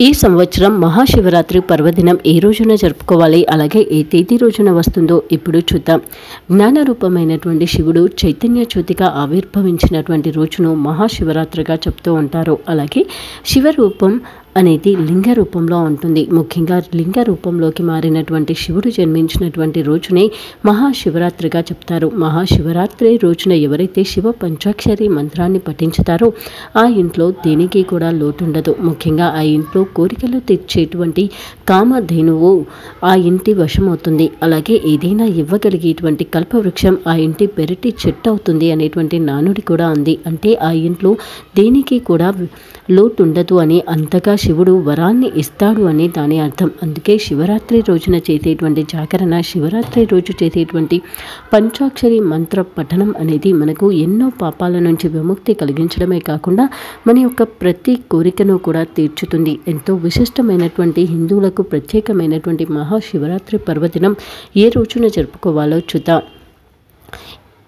ఈ సంవత్సరం మహాశివరాత్రి పర్వదినం ఏ రోజున జరుపుకోవాలి? అలాగే ఏ తేదీ రోజున వస్తుందో ఇప్పుడు చూద్దాం. జ్ఞాన రూపమైనటువంటి శివుడు చైతన్య జ్యోతిగా ఆవిర్భవించినటువంటి రోజును మహాశివరాత్రిగా చెప్తూ ఉంటారు. అలాగే శివరూపం అనేది లింగ రూపంలో ఉంటుంది. ముఖ్యంగా లింగ రూపంలోకి మారినటువంటి శివుడు జన్మించినటువంటి రోజునే మహాశివరాత్రిగా చెప్తారు. మహాశివరాత్రి రోజున ఎవరైతే శివ పంచాక్షరి మంత్రాన్ని పఠించుతారో ఆ ఇంట్లో దేనికి కూడా లోటుండదు. ముఖ్యంగా ఆ ఇంట్లో కోరికలు తెచ్చేటువంటి కామధేనువు ఆ ఇంటి వశమవుతుంది. అలాగే ఏదైనా ఇవ్వగలిగేటువంటి కల్పవృక్షం ఆ ఇంటి పెరటి చెట్టు అవుతుంది అనేటువంటి నానుడి కూడా ఉంది. అంటే ఆ ఇంట్లో దేనికి కూడా లోటు ఉండదు అని అంతగా శివుడు వరాన్ని ఇస్తాడు అని దాని అర్థం. అందుకే శివరాత్రి రోజున చేసేటువంటి జాగరణ శివరాత్రి రోజు చేసేటువంటి పంచాక్షరి మంత్ర పఠనం అనేది మనకు ఎన్నో పాపాల నుంచి విముక్తి కలిగించడమే కాకుండా మన యొక్క ప్రతి కోరికను కూడా తీర్చుతుంది. ఎంతో విశిష్టమైనటువంటి హిందువులకు ప్రత్యేకమైనటువంటి మహాశివరాత్రి పర్వదినం ఏ రోజున జరుపుకోవాలో చూద్దాం.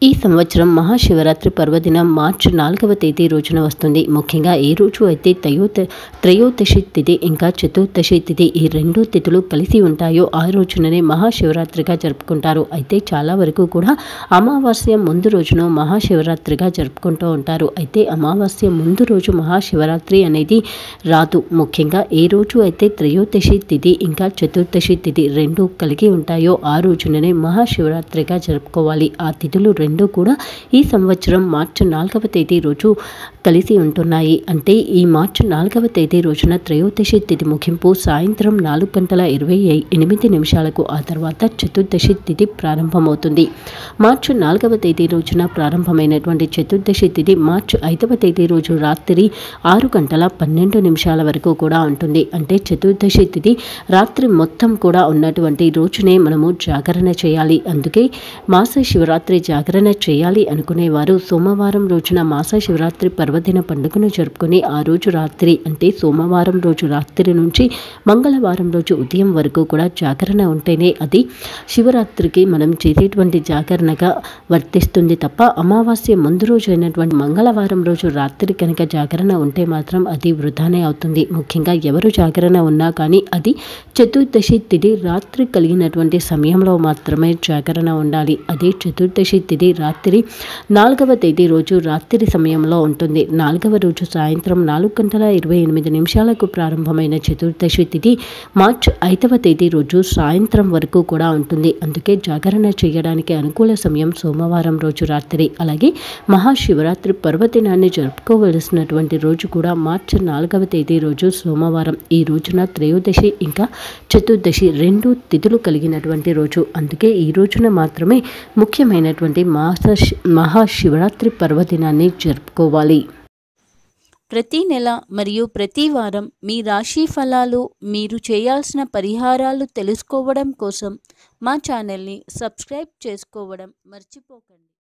ఈ సంవత్సరం మహాశివరాత్రి పర్వదినం మార్చి నాలుగవ తేదీ రోజున వస్తుంది. ముఖ్యంగా ఏ రోజు అయితే త్రయోత త్రయోదశి తిథి ఇంకా చతుర్దశి తిథి ఈ రెండు తిథులు కలిసి ఉంటాయో ఆ రోజుననే మహాశివరాత్రిగా జరుపుకుంటారు. అయితే చాలా వరకు కూడా అమావాస్య ముందు రోజును మహాశివరాత్రిగా జరుపుకుంటూ ఉంటారు. అయితే అమావాస్య ముందు రోజు మహాశివరాత్రి అనేది రాదు. ముఖ్యంగా ఏ రోజు అయితే త్రయోదశి తిథి ఇంకా చతుర్దశి తిథి రెండు కలిగి ఉంటాయో ఆ రోజుననే మహాశివరాత్రిగా జరుపుకోవాలి. ఆ తిథులు రెండు కూడా ఈ సంవత్సరం మార్చి నాలుగవ తేదీ రోజు కలిసి ఉంటున్నాయి. అంటే ఈ మార్చి నాలుగవ తేదీ రోజున త్రయోదశి తిథి ముగింపు సాయంత్రం నాలుగు గంటల ఇరవై ఎనిమిది నిమిషాలకు ఆ తర్వాత చతుర్దశి తిథి ప్రారంభమవుతుంది. మార్చి నాలుగవ తేదీ రోజున ప్రారంభమైనటువంటి చతుర్దశి తిథి మార్చి ఐదవ తేదీ రోజు రాత్రి ఆరు గంటల పన్నెండు నిమిషాల వరకు కూడా ఉంటుంది. అంటే చతుర్దశి తిథి రాత్రి మొత్తం కూడా ఉన్నటువంటి రోజునే మనము జాగరణ చేయాలి. అందుకే మాస శివరాత్రి జాగరణ చేయాలి అనుకునేవారు. సోమవారం రోజున మాస శివరాత్రి పర్వదిన పండుగను జరుపుకొని ఆ రోజు రాత్రి అంటే సోమవారం రోజు రాత్రి నుంచి మంగళవారం రోజు ఉదయం వరకు కూడా జాగరణ ఉంటేనే అది శివరాత్రికి మనం చేసేటువంటి జాగరణగా వర్తిస్తుంది తప్ప అమావాస్య ముందు రోజు అయినటువంటి మంగళవారం రోజు రాత్రి కనుక జాగరణ ఉంటే మాత్రం అది వృధానే అవుతుంది. ముఖ్యంగా ఎవరు జాగరణ ఉన్నా కానీ అది చతుర్దశి తిథి రాత్రి కలిగినటువంటి సమయంలో మాత్రమే జాగరణ ఉండాలి. అదే చతుర్దశి తిథి రాత్రి నాలుగవ తేదీ రోజు రాత్రి సమయంలో ఉంటుంది. నాలుగవ రోజు సాయంత్రం నాలుగు గంటల ఇరవై ఎనిమిది నిమిషాలకు ప్రారంభమైన చతుర్దశి తిథి మార్చ్ ఐదవ తేదీ రోజు సాయంత్రం వరకు కూడా ఉంటుంది. అందుకే జాగరణ చేయడానికి అనుకూల సమయం సోమవారం రోజు రాత్రి. అలాగే మహాశివరాత్రి పర్వదినాన్ని జరుపుకోవలసినటువంటి రోజు కూడా మార్చి నాలుగవ తేదీ రోజు సోమవారం. ఈ రోజున త్రయోదశి ఇంకా చతుర్దశి రెండు తిథులు కలిగినటువంటి రోజు. అందుకే ఈ రోజున మాత్రమే ముఖ్యమైనటువంటి మహా మహాశివరాత్రి పర్వదినాన్ని జరుపుకోవాలి. ప్రతి నెల మరియు ప్రతి వారం మీ రాశి ఫలాలు మీరు చేయాల్సిన పరిహారాలు తెలుసుకోవడం కోసం మా ఛానల్ని సబ్స్క్రైబ్ చేసుకోవడం మర్చిపోకండి.